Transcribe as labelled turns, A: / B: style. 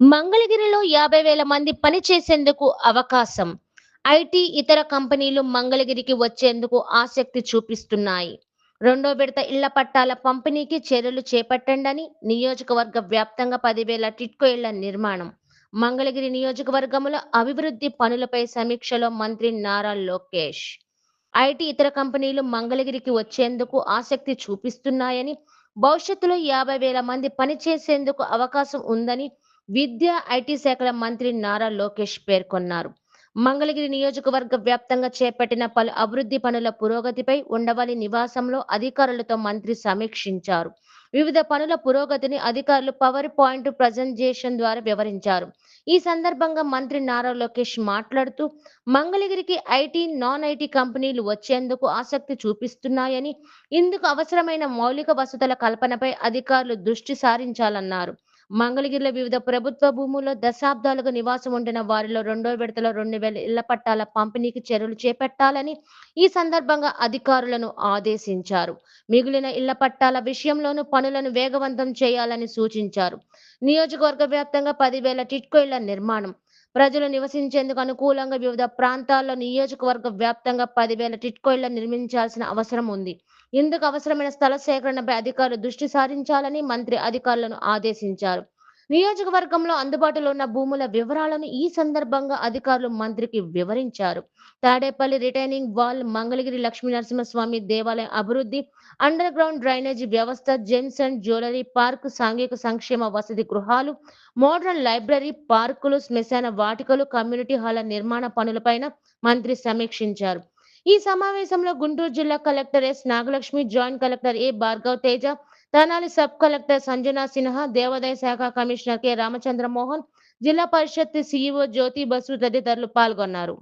A: మంగళగిరిలో యాభై వేల మంది పనిచేసేందుకు అవకాశం. ఐటీ ఇతర కంపెనీలు మంగళగిరికి వచ్చేందుకు ఆసక్తి చూపిస్తున్నాయి. రెండో విడత ఇళ్ళ పట్టాల పంపిణీకి చర్యలు చేపట్టండని నియోజకవర్గ వ్యాప్తంగా పదివేల టిట్కో ఇళ్ళ నిర్మాణం. మంగళగిరి నియోజకవర్గంలో అభివృద్ధి పనులపై సమీక్షలో మంత్రి నారా లోకేష్. ఐటీ ఇతర కంపెనీలు మంగళగిరికి వచ్చేందుకు ఆసక్తి చూపిస్తున్నాయని భవిష్యత్తులో యాభై వేల మంది పనిచేసేందుకు అవకాశం ఉందని విద్య ఐటీ శాఖల మంత్రి నారా లోకేష్ పేర్కొన్నారు. మంగళగిరి నియోజకవర్గ వ్యాప్తంగా చేపట్టిన పలు అభివృద్ధి పనుల పురోగతిపై ఉండవల్లి నివాసంలో అధికారులతో మంత్రి సమీక్షించారు. వివిధ పనుల పురోగతిని అధికారులు పవర్ పాయింట్ ప్రజెంటేషన్ ద్వారా వివరించారు. ఈ సందర్భంగా మంత్రి నారా లోకేష్ మాట్లాడుతూ మంగళగిరికి ఐటీ నాన్ ఐటీ కంపెనీలు వచ్చేందుకు ఆసక్తి చూపిస్తున్నాయని ఇందుకు అవసరమైన మౌలిక వసతుల కల్పనపై అధికారులు దృష్టి సారించాలన్నారు. మంగళగిరిలో వివిధ ప్రభుత్వ భూముల్లో దశాబ్దాలుగా నివాసం ఉండిన వారిలో రెండో విడతలో రెండు వేల ఇళ్ళ పట్టాల పంపిణీకి చర్యలు చేపట్టాలని ఈ సందర్భంగా అధికారులను ఆదేశించారు. మిగిలిన ఇళ్ళ పట్టాల విషయంలోనూ పనులను వేగవంతం చేయాలని సూచించారు. నియోజకవర్గ వ్యాప్తంగా పదివేల టిట్కో ఇళ్ళ నిర్మాణం ప్రజలు నివసించేందుకు అనుకూలంగా వివిధ ప్రాంతాల్లో నియోజకవర్గ వ్యాప్తంగా పదివేల టిట్కో నిర్మించాల్సిన అవసరం ఉంది. ఇందుకు అవసరమైన స్థల సేకరణపై అధికారులు దృష్టి సారించాలని మంత్రి అధికారులను ఆదేశించారు. నియోజకవర్గంలో అందుబాటులో ఉన్న భూముల వివరాలను ఈ సందర్భంగా అధికారులు మంత్రికి వివరించారు. తాడేపల్లి రిటైనింగ్ వాల్ మంగళగిరి లక్ష్మీ నరసింహస్వామి దేవాలయం అభివృద్ధి అండర్ గ్రౌండ్ డ్రైనేజీ వ్యవస్థ జెమ్స్ అండ్ జ్యువెలరీ పార్క్ సాంఘిక సంక్షేమ వసతి గృహాలు మోడ్రన్ లైబ్రరీ పార్కులు శ్మశాన వాటికలు కమ్యూనిటీ హాల నిర్మాణ పనులపైన మంత్రి సమీక్షించారు. ఈ సమావేశంలో గుంటూరు జిల్లా collector S Nagalakshmi joint collector A Bhargav Teja Tenali sub collector Sanjana Sinha దేవాదాయ శాఖ కమిషనర్ కె. రామచంద్ర మోహన్ జిల్లా పరిషత్ సిఇఓ జ్యోతి బసు తదితరులు పాల్గొన్నారు.